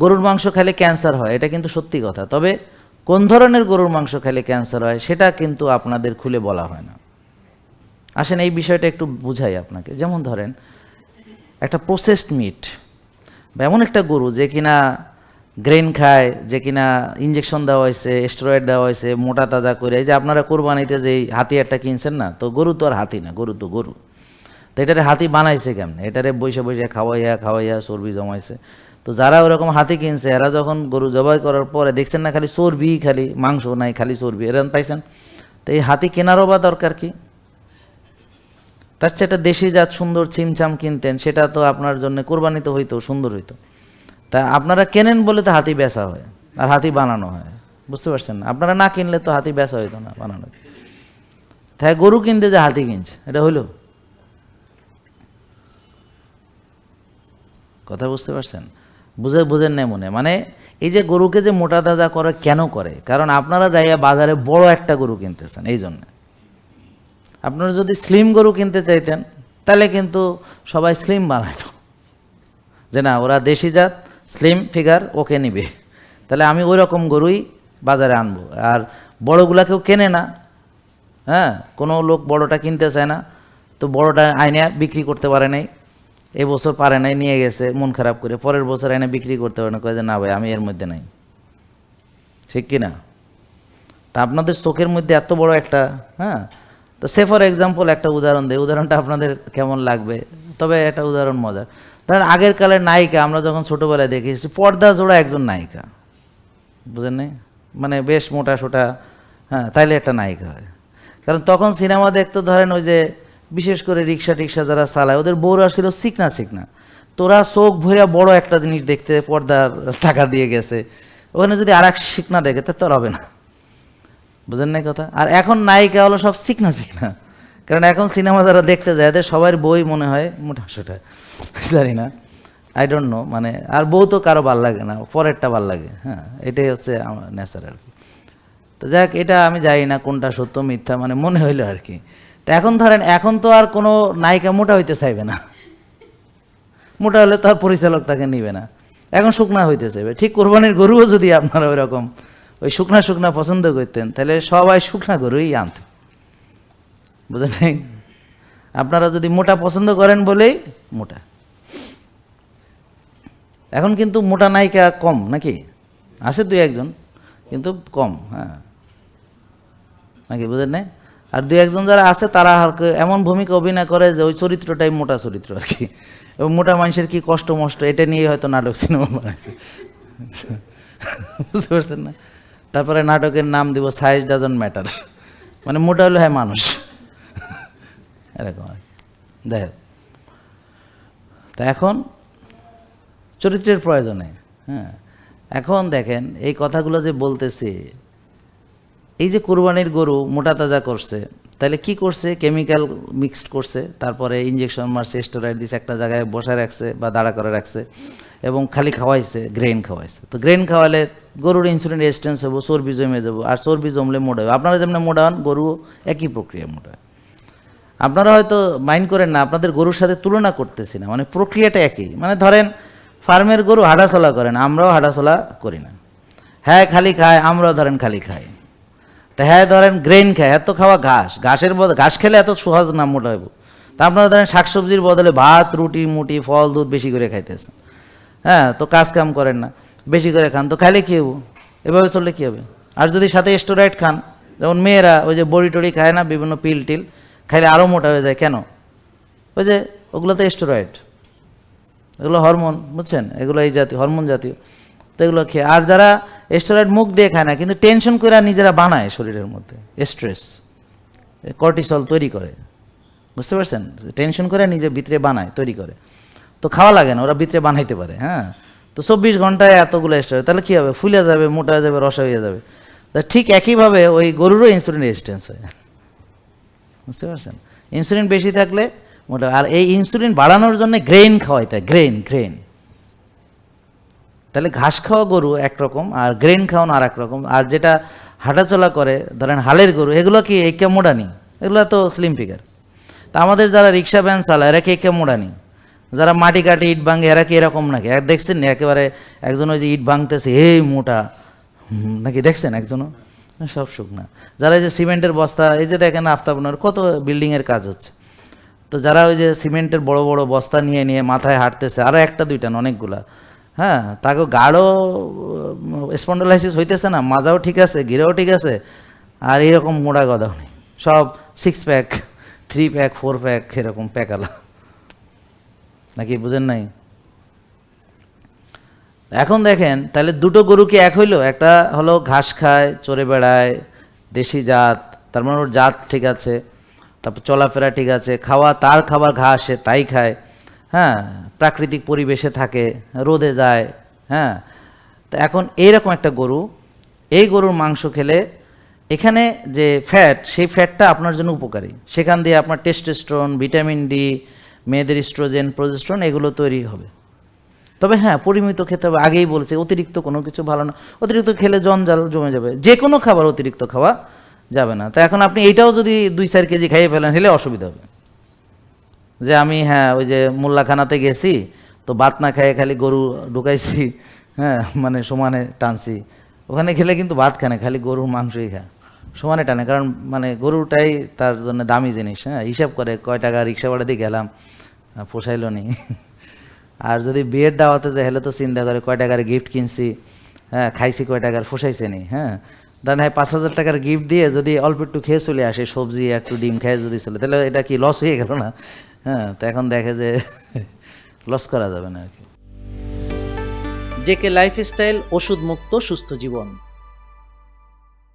গরুর মাংস খেলে ক্যান্সার হয়, এটা কিন্তু সত্যি কথা। তবে কোন ধরনের গরুর মাংস খেলে ক্যান্সার হয়, সেটা কিন্তু আপনাদের খুলে বলা হয় না। আসেন, এই বিষয়টা একটু বুঝাই আপনাকে। যেমন ধরেন, একটা প্রসেসড মিট বা এমন একটা গরু যে কিনা গ্রেন খায়, যে কিনা ইঞ্জেকশন দেওয়া হয়েছে স্টেরয়েড দেওয়া হয়েছে, মোটা তাজা করে, এই যে আপনারা কোরবানিতে যে হাতিয়ারটা কিনছেন না, তো গরু তো আর হাতি না, গরু তো গরু। তো এটারে হাতি বানাইছে কেমনে? এটারে বসে বসে খাওয়াইয়া খাওয়াইয়া চর্বি জমাইছে। তো যারা ওরকম হাতি কিনছে, এরা যখন গরু জবাই করার পরে দেখছেন না খালি চর্বি, খালি মাংস নাই, খালি চর্বি এরকম পাইছেন? তো এই হাতি কেনারও বা দরকার কি? তার চেয়ে একটা দেশি জাত সুন্দর চিমচাম কিনতেন, সেটা তো আপনার জন্য কোরবানিতে হইতো, সুন্দর হইতো। তা আপনারা কেনেন বলে তো হাতি বেচা হয়, আর হাতি বানানো হয়, বুঝতে পারছেন আপনারা না কিনলে তো হাতি বেচা হইতো না বানানো। তাই গরু কিনতে যে হাতি কিনছে, এটা হইল? কথা বুঝতে পারছেন? বুঝে বুঝেন না মনে। মানে এই যে গরুকে যে মোটা তাজা করে, কেন করে? কারণ আপনারা যাইয়া বাজারে বড় একটা গরু কিনতেছেন, এই জন্য। আপনারা যদি স্লিম গরু কিনতে চাইতেন, তাহলে কিন্তু সবাই স্লিম বানাইত। যে না, ওরা দেশি জাত স্লিম ফিগার ওকে নিবে। তাহলে আমি ওই রকম গরুই বাজারে আনব। আর বড়গুলা কেউ কেনে না। হ্যাঁ কোনো লোক বড়টা কিনতে চায় না, তো বড়টা আইনে বিক্রি করতে পারে নাই। এই বছর পারে নাই, নিয়ে গেছে, মন খারাপ করে। পরের বছর এনে বিক্রি করতে পারে না। কয়ে যে, না ভাই, আমি এর মধ্যে নাই। ঠিক কি না তা আপনাদের চোখের মধ্যে এত বড় একটা হ্যাঁ? তো সে ফর এক্সাম্পল একটা উদাহরণ দেয় উদাহরণটা আপনাদের কেমন লাগবে? তবে একটা উদাহরণ মজার। ধরেন আগের কালের নায়িকা, আমরা যখন ছোটোবেলায় দেখেছি, পর্দা জোড়া একজন নায়িকা। বুঝেন নাই? মানে বেশ মোটা সোটা হ্যাঁ তাইলে একটা নায়িকা হয়। কারণ তখন সিনেমা দেখতে, ধরেন ওই যে বিশেষ করে রিক্সা টিক্সা যারা চালায়, ওদের বউরা ছিল চিকনা চিকনা তোরা চোখ ভরে বড় একটা জিনিস দেখতে পর্দার টাকা দিয়ে গেছে। ওখানে যদি আর এক শিকনা দেখে, তা তোর হবে না। বুঝেন নাই কথা? আর এখন নায়িকা হলো সব চিকনা চিকনা কারণ এখন সিনেমা যারা দেখতে যায়, এদের সবার বই মনে হয় মোটা সোটা। জানি না। আই ডোন্ট নো মানে আর বউ তো কারও ভালো লাগে না, পরেরটা ভালো লাগে। হ্যাঁ এটাই হচ্ছে আমার নেচার আর কি। তো যাক, এটা আমি জানি না কোনটা সত্য মিথ্যা মানে মনে হইল আর কি। তো এখন ধরেন, এখন তো আর কোনো নায়িকা মোটা হইতে চাইবে না। মোটা হলে তো আর পরিচালক তাকে নিবে না। এখন শুকনা হইতে চাইবে। ঠিক কোরবানির গরুও যদি আপনারা ওই রকম ওই শুকনা শুকনা পছন্দ করতেন, তাহলে সবাই শুকনা গরুই আনত। বুঝলেন? আপনারা যদি মোটা পছন্দ করেন বলেই মোটা। এখন কিন্তু মোটা নায়িকা কম নাকি? আছে দুই একজন, কিন্তু কম হ্যাঁ। নাকি বুঝেন না আর দু একজন যারা আছে, তারা আর এমন ভূমিকা অভিনয় করে যে ওই চরিত্রটাই মোটা চরিত্র আর কি। এবং মোটা মানুষের কি কষ্ট মষ্ট, এটা নিয়ে হয়তো নাটক, সিনেমা বানাইছে। বুঝতে পারছেন না? তারপরে নাটকের নাম দিব, সাইজ ডাজন ম্যাটার। মানে মোটা হলো হ্যাঁ মানুষ। এরকম আর হোক। তা এখন চরিত্রের প্রয়োজনে হ্যাঁ। এখন দেখেন, এই কথাগুলো যে বলতেছে এই যে কোরবানির গরু মোটা তাজা করছে, তাহলে কি করছে? কেমিক্যাল মিক্সড করছে, তারপরে ইঞ্জেকশন মারছে স্টেরয়েড দিছে, একটা জায়গায় বসায় রাখছে বা দাঁড়া করে রাখছে এবং খালি খাওয়াইছে গ্রেন খাওয়াইছে। তো গ্রেন খাওয়ালে গরুর ইনসুলিন রেজিস্ট্যান্স হব চর্বি জমে যাব, আর চর্বি জমলে মোটা হবে আপনারা যেমন মোটা হন, গরু একই প্রক্রিয়া মোটা। আপনারা হয়তো মাইন্ড করেন না, আপনাদের গরুর সাথে তুলনা করতেছি না মানে প্রক্রিয়াটা একই। মানে ধরেন ফার্মের গরু হাঁটাচলা করেন আমরাও হাঁটাচলা করি না। হ্যাঁ খালি খায়, আমরাও ধরেন খালি খাই তা হ্যাঁ ধরেন গ্রেন খায়, এত খাওয়া ঘাস। ঘাসের বদলে ঘাস খেলে এত সহজ না, মোটা হইব। তা আপনারা ধরেন শাকসবজির বদলে ভাত, রুটি, মুটি, ফল, দুধ বেশি করে খাইতেছেন। হ্যাঁ তো কাজ কাম করেন না, বেশি করে খান। তো খাইলে কী হব এভাবে চললে কী হবে? আর যদি সাথে স্টোরাইড খান, যেমন মেয়েরা ওই যে বড়ি টড়ি খায় না, বিভিন্ন পিল টিল, খাইলে আরও মোটা হয়ে যায়। কেন? ওই যে ওগুলো তো স্টোরয়েড এগুলো হরমোন, বুঝছেন? এগুলো এই জাতীয়, হরমোন জাতীয়। তো এগুলো খেয়ে, আর যারা স্টেরয়েড মুখ দিয়ে খায় না, কিন্তু টেনশন করে নিজেরা বানায় শরীরের মধ্যে, স্ট্রেস কর্টিসল তৈরি করে। বুঝতে পারছেন? টেনশন করে নিজে ভিতরে বানায়, তৈরি করে। তো খাওয়া লাগে না, ওরা ভিতরে বানাইতে পারে হ্যাঁ? তো চব্বিশ ঘন্টায় এতগুলো স্টেরয়েড, তাহলে কী হবে? ফুলে যাবে, মোটা হয়ে যাবে, রসা হয়ে যাবে। তা ঠিক একইভাবে ওই গরুরও ইনসুলিন রেজিস্ট্যান্স হয়। বুঝতে পারছেন? ইনসুলিন বেশি থাকলে মোটা, আর এই ইনসুলিন বাড়ানোর জন্য গ্রেন খাওয়াইতে হয় গ্রেন গ্রেন তাহলে ঘাস খাওয়া গরু একরকম আর গ্রেন খাওয়ানো আর এক রকম। আর যেটা হাঁটাচলা করে, ধরেন হালের গরু, এগুলো কি একে মোড়ানি এগুলো তো স্লিম ফিগার তা আমাদের যারা রিক্সা ভ্যান চালায়, এরা কি একে মোড়ানি যারা মাটি কাটে ইট ভাঙে, এরা কি এরকম নাকি? দেখছেন না? একেবারে একজন ওই যে ইট ভাঙতেছে, এই মোটা। নাকি দেখছেন একজনও? সব শুকনা। যারা এই যে সিমেন্টের বস্তা, এই যে দেখেন আফতাবনার কত বিল্ডিংয়ের কাজ হচ্ছে। তো যারা ওই যে সিমেন্টের বড় বড় বস্তা নিয়ে নিয়ে মাথায় হাঁটতেছে আরও একটা দুইটা না, অনেকগুলা। হ্যাঁ তাকে গাঢ় স্পন্ডোলাইসিস হইতেছে না, মাজাও ঠিক আছে, গিরেও ঠিক আছে, আর এরকম মোড়া গদাও নেই। সব six pack three pack four pack এরকম প্যাকালা নাকি বুঝেন নাই? এখন দেখেন, তাহলে দুটো গরু কি এক হইল? একটা হলো ঘাস খায় চড়ে বেড়ায়, দেশি জাত, তার মানে ওর জাত ঠিক আছে, তারপর চলাফেরা ঠিক আছে, খাওয়া, তার খাবার ঘাস, সে তাই খায়। হ্যাঁ প্রাকৃতিক পরিবেশে থাকে, রোদে যায় হ্যাঁ? তো এখন এইরকম একটা গরু, এই গরুর মাংস খেলে এখানে যে ফ্যাট সেই ফ্যাটটা আপনার জন্য উপকারী। সেখান দিয়ে আপনার টেস্টোস্টেরন ভিটামিন ডি মেয়েদের স্ট্রোজেন প্রোজেস্ট্রন এগুলো তৈরি হবে। তবে হ্যাঁ পরিমিত খেতে হবে, আগেই বলছে, অতিরিক্ত কোনো কিছু ভালো না। অতিরিক্ত খেলে জঞ্জাল জমে যাবে। যে কোনো খাবার অতিরিক্ত খাওয়া যাবে না। তো এখন আপনি এইটাও যদি দুই চার কেজি খাইয়ে ফেলেন, হলে অসুবিধা হবে। যে আমি হ্যাঁ ওই যে মোল্লাখানাতে গেছি, তো ভাত না খাইয়ে খালি গরু ঢুকাইছি হ্যাঁ মানে সমানে টানছি। ওখানে খেলে কিন্তু ভাত খানে খালি গরুর মাংসই খায়। সমানে টানে, কারণ মানে গরুটাই তার জন্য দামি জিনিস হ্যাঁ হিসাব করে কয় টাকা রিক্সা ভাড়া দিয়ে গেলাম পোষাইলো নি। আর যদি বিয়ের দাওয়াতে যায় হলে তো চিন্তা করে কয় টাকার গিফট কিনছি হ্যাঁ খাইছি কয় টাকার ফোসাইছে নি হ্যাঁ। দেন হ্যাঁ পাঁচ হাজার টাকার গিফট দিয়ে যদি অল্প একটু খেয়ে চলে আসে, সবজি, একটু ডিম খেয়ে যদি চলে, তাহলে এটা কি লস হয়ে গেল না? হ্যাঁ তো এখন দেখে যে লস করা যাবে না আর কি। জেকে লাইফস্টাইল ওষুধ মুক্ত সুস্থ জীবন।